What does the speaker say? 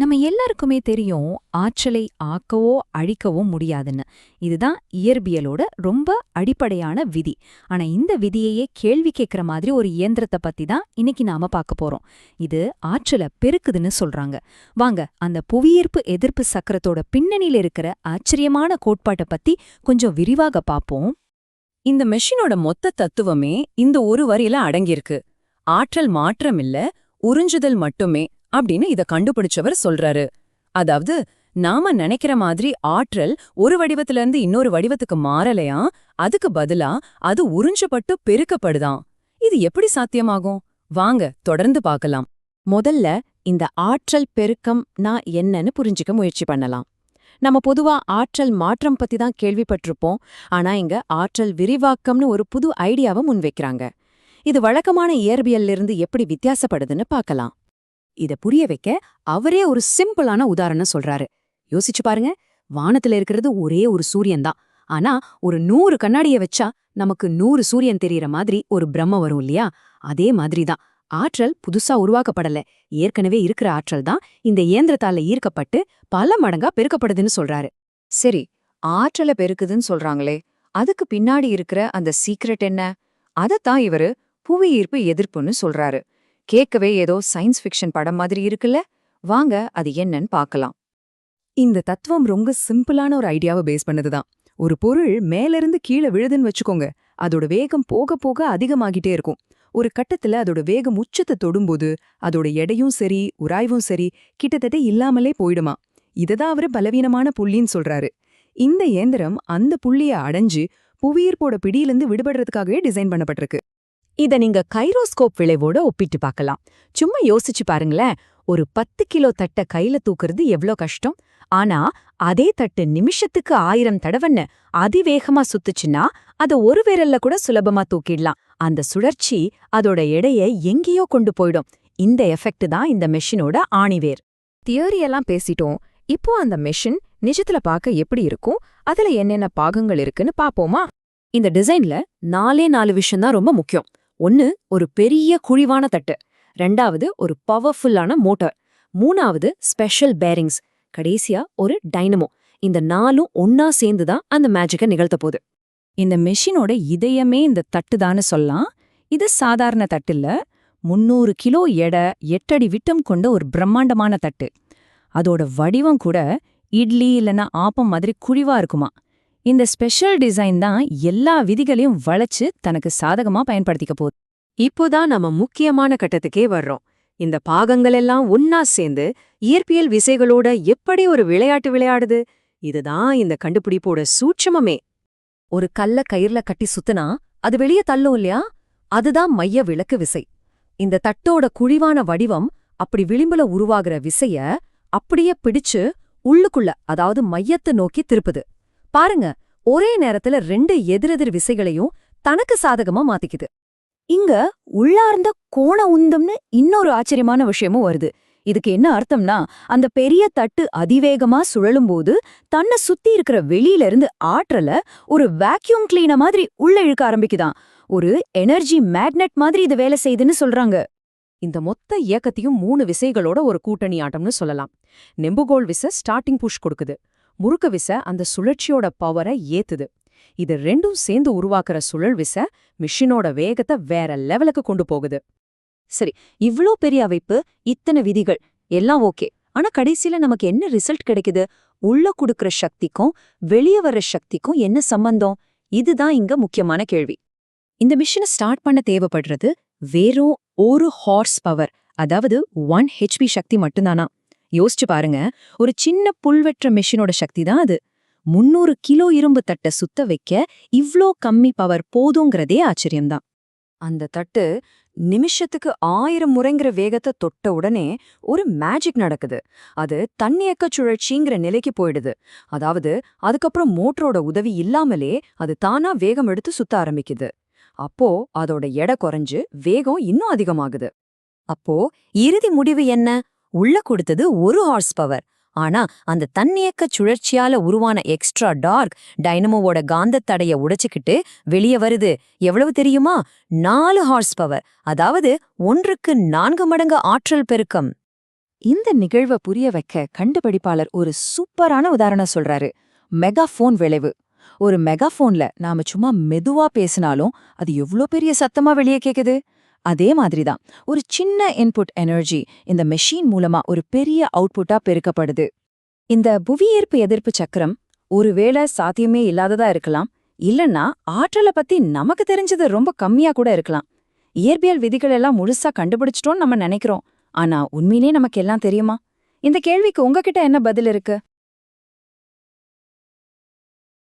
நம்ம எல்லாருக்குமே தெரியும் ஆற்றலை ஆக்கவோ அழிக்கவோ முடியாதுன்னு. இதுதான் இயற்பியலோட ரொம்ப அடிப்படையான விதி. ஆனா இந்த விதியையே கேள்வி கேட்கிற மாதிரி ஒரு இயந்திரத்தை பத்தி தான் இன்னைக்கு நாம பார்க்க போறோம். இது ஆற்றலை பெருக்குதுன்னு சொல்றாங்க. வாங்க அந்த புவியீர்ப்பு எதிர்ப்பு சக்கரத்தோட பின்னணியில இருக்கிற ஆச்சரியமான கோட்பாட்டை பத்தி கொஞ்சம் விரிவாக பார்ப்போம். இந்த மெஷினோட மொத்த தத்துவமே இந்த ஒரு வரியில அடங்கியிருக்கு. ஆற்றல் மாற்றம் இல்ல உறிஞ்சுதல் மட்டுமே. அப்படின்னு இத கண்டுபிடிச்சவர் சொல்றாரு. அதாவது நாம நினைக்கிற மாதிரி ஆற்றல் ஒரு வடிவத்துல இருந்து இன்னொரு வடிவத்துக்கு மாறலையா? அதுக்கு பதிலா அது உறிஞ்சப்பட்டு பெருக்கப்படுதாம் இது எப்படி சாத்தியமாகும்? வாங்க தொடர்ந்து பார்க்கலாம். முதல்ல இந்த ஆற்றல் பெருக்கம் நான் என்னன்னு புரிஞ்சுக்க முயற்சி பண்ணலாம். நம்ம பொதுவா ஆற்றல் மாற்றம் பத்தி தான் கேள்விப்பட்டிருப்போம். ஆனா இங்க ஆற்றல் விரிவாக்கம்னு ஒரு புது ஐடியாவை முன்வைக்கிறாங்க. இது வழக்கமான இயற்பியல்ல இருந்து எப்படி வித்தியாசப்படுதுன்னு பார்க்கலாம். இத புரிய வைக்க அவரே ஒரு சிம்பிளான உதாரணம் சொல்றாரு. யோசிச்சு பாருங்க வானத்துல இருக்கிறது ஒரே ஒரு சூரியன் தான் ஆனா ஒரு நூறு கண்ணாடிய வச்சா நமக்கு நூறு சூரியன் தெரியற மாதிரி ஒரு பிரம்ம வரும் இல்லையா? அதே மாதிரி தான் ஆற்றல் புதுசா உருவாக்கப்படல. ஏற்கனவே இருக்கிற ஆற்றல் தான் இந்த இயந்திரத்தால ஈர்க்கப்பட்டு பல மடங்கா பெருக்கப்படுதுன்னு சொல்றாரு. சரி ஆற்றலை பெருக்குதுன்னு சொல்றாங்களே அதுக்கு பின்னாடி இருக்கிற அந்த சீக்ரெட் என்ன? அதத்தான் இவரு புவி ஈர்ப்பு எதிர்ப்புன்னு சொல்றாரு. கேட்கவே ஏதோ சயின்ஸ் ஃபிக்ஷன் படம் மாதிரி இருக்குல்ல? வாங்க அது என்னன்னு பார்க்கலாம். இந்த தத்துவம் ரொம்ப சிம்பிளான ஒரு ஐடியாவை பேஸ் பண்ணதுதான். ஒரு பொருள் மேலிருந்து கீழே விழுதுன்னு வச்சுக்கோங்க. அதோட வேகம் போக போக அதிகமாகிட்டே இருக்கும். ஒரு கட்டத்துல அதோட வேகம் உச்சத்தை தொடும்போது அதோட எடையும் சரி உராய்வும் சரி கிட்டத்தட்ட இல்லாமலே போயிடுமா? இததான் அவரு பலவீனமான புள்ளின்னு சொல்றாரு. இந்த இயந்திரம் அந்த புள்ளிய அடைஞ்சு புவியீர்ப்போட பிடியிலிருந்து விடுபடுறதுக்காகவே டிசைன் பண்ணப்பட்டிருக்கு. இத நீங்க கைரோஸ்கோப் விளைவோட ஒப்பிட்டு பார்க்கலாம் சும்மா யோசிச்சு பாருங்களேன் ஒரு பத்து கிலோ தட்ட கையில தூக்குறது எவ்ளோ கஷ்டம்? ஆனா அதே தட்டு நிமிஷத்துக்கு ஆயிரம் தடவன்னு அதிவேகமா சுத்துச்சுன்னா அத ஒரு விரல்ல கூட சுலபமா தூக்கிடலாம். அந்த சுழற்சி அதோட எடைய எங்கேயோ கொண்டு போயிடும். இந்த எஃபெக்ட் தான் இந்த மெஷினோட ஆணிவேர். தியரியெல்லாம் பேசிட்டோம். இப்போ அந்த மெஷின் நிஜத்துல பார்க்க எப்படி இருக்கும்? அதுல என்னென்ன பாகங்கள் இருக்குன்னு பாப்போமா? இந்த டிசைன்ல நாலே நாலு விஷயம் தான் ரொம்ப முக்கியம். ஒன்னு ஒரு பெரிய குழிவான தட்டு. ரெண்டாவது ஒரு பவர்ஃபுல்லான மோட்டார் மூணாவது ஸ்பெஷல் பேரிங்ஸ் கடைசியா ஒரு டைனமோ இந்த நாலும் ஒன்னா சேர்ந்து தான் அந்த மேஜிக்கை நிகழ்த்த போகுது. இந்த மெஷினோட இதயமே இந்த தட்டுதான்னு சொல்லலாம். இது சாதாரண தட்டில்ல முன்னூறு கிலோ எடை எட்டடி விட்டம் கொண்ட ஒரு பிரம்மாண்டமான தட்டு. அதோட வடிவம் கூட இட்லி இல்லனா ஆப்பம் மாதிரி குழிவா இருக்குமா. இந்த ஸ்பெஷல் டிசைன் தான் எல்லா விதிகளையும் வளைச்சு தனக்கு சாதகமா பயன்படுத்திக்க போகுது இப்போதான் நம்ம முக்கியமான கட்டத்துக்கே வர்றோம். இந்த பாகங்கள் எல்லாம் ஒன்னா சேர்ந்து இயற்பியல் விசைகளோட எப்படி ஒரு விளையாட்டு விளையாடுது? இதுதான் இந்த கண்டுபிடிப்போட சூட்சமமே. ஒரு கல்ல கயிறுல கட்டி சுத்துனா அது வெளியே தள்ளும் இல்லையா? அதுதான் மைய விளக்கு விசை. இந்த தட்டோட குழிவான வடிவம் அப்படி விளிம்புல உருவாகிற விசைய அப்படியே பிடிச்சு உள்ளுக்குள்ள அதாவது மையத்தை நோக்கி திருப்புது. பாருங்க ஒரே நேரத்துல ரெண்டு எதிரெதிர் விசைகளையும் தனக்கு சாதகமா மாத்திக்குது. இங்க உள்ளார்ந்த கோண உந்தம்னு இன்னொரு ஆச்சரியமான விஷயமும் வருது. இதுக்கு என்ன அர்த்தம்னா அந்த பெரிய தட்டு அதிவேகமா சுழலும் போது தன்னை சுத்தி இருக்கிற வெளியில இருந்து ஆற்றல ஒரு வேக்யூம் கிளீன மாதிரி உள்ள இழுக்க ஆரம்பிக்குதாம் ஒரு எனர்ஜி மேக்னெட் மாதிரி இது வேலை செய்யுதுன்னு சொல்றாங்க. இந்த மொத்த இயக்கத்தையும் மூணு விசைகளோட ஒரு கூட்டணி ஆட்டம்னு சொல்லலாம். நெம்புகோல் விசை ஸ்டார்டிங் புஷ் கொடுக்குது. முறுக்க விசை அந்த சுழற்சியோட பவரை ஏத்துது. இது ரெண்டும் சேர்ந்து உருவாக்குற சுழல் விசை மிஷினோட வேகத்தை வேற லெவலுக்கு கொண்டு போகுது. சரி இவ்ளோ பெரிய அமைப்பு இத்தனை விதிகள் எல்லாம் ஓகே ஆனா கடைசியில நமக்கு என்ன ரிசல்ட் கிடைக்குது? உள்ள குடுக்கற சக்திக்கும் வெளியே வர்ற சக்திக்கும் என்ன சம்பந்தம்? இதுதான் இங்க முக்கியமான கேள்வி. இந்த மிஷினை ஸ்டார்ட் பண்ண தேவைப்படுறது வெறும் ஒரு ஹார்ஸ் பவர் அதாவது ஒன் ஹெச்பி சக்தி மட்டும்தானா? யோசிச்சு பாருங்க. ஒரு சின்ன புல்வெற்ற மிஷினோட சக்தி தான் அது. முன்னூறு கிலோ இரும்பு தட்டை சுத்த வைக்க இவ்ளோ கம்மி பவர் போதுங்கிறதே ஆச்சரியம்தான். அந்த தட்டு நிமிஷத்துக்கு ஆயிரம் முறைங்கிற வேகத்தை தொட்ட உடனே ஒரு மேஜிக் நடக்குது. அது தன்னியக்க சுழற்சிங்கிற நிலைக்கு போயிடுது. அதாவது அதுக்கப்புறம் மோட்டரோட உதவி இல்லாமலே அது தானா வேகம் எடுத்து சுத்த ஆரம்பிக்குது. அப்போ அதோட எடை குறைஞ்சு வேகம் இன்னும் அதிகமாகுது. அப்போ இறுதி முடிவு என்ன? உள்ள கொடுத்தது ஒரு ஹார்ஸ் பவர் ஆனா அந்த தன்னியக்க சுழற்சியால உருவான எக்ஸ்ட்ரா டார்க் டைனமோவோட காந்தத் தடைய உடைச்சுக்கிட்டு வெளியே வருது. எவ்வளவு தெரியுமா? நாலு ஹார்ஸ் பவர் அதாவது ஒன்றுக்கு நான்கு மடங்கு ஆற்றல் பெருக்கம். இந்த நிகழ்வை புரிய வைக்க கண்டுபிடிப்பாளர் ஒரு சூப்பரான உதாரணம் சொல்றாரு. மெகாஃபோன் விளைவு. ஒரு மெகாஃபோன்ல நாம சும்மா மெதுவா பேசினாலும் அது எவ்ளோ பெரிய சத்தமா வெளியே கேக்குது? அதே மாதிரி தான் ஒரு சின்ன இன்புட் எனர்ஜி இந்த மெஷின் மூலமா ஒரு பெரிய அவுட்புட்டா பெருக்கப்படுது. இந்த புவியீர்ப்பு எதிர்ப்பு சக்கரம் ஒருவேளை சாத்தியமே இல்லாததா இருக்கலாம். இல்லைன்னா ஆற்றலை பத்தி நமக்கு தெரிஞ்சது ரொம்ப கம்மியா கூட இருக்கலாம். இயற்பியல் விதிகள் எல்லாம் முழுசா கண்டுபிடிச்சிட்டோம்னு நம்ம நினைக்கிறோம். ஆனா உண்மையிலே நமக்கு எல்லாம் தெரியுமா? இந்த கேள்விக்கு உங்ககிட்ட என்ன பதில் இருக்கு?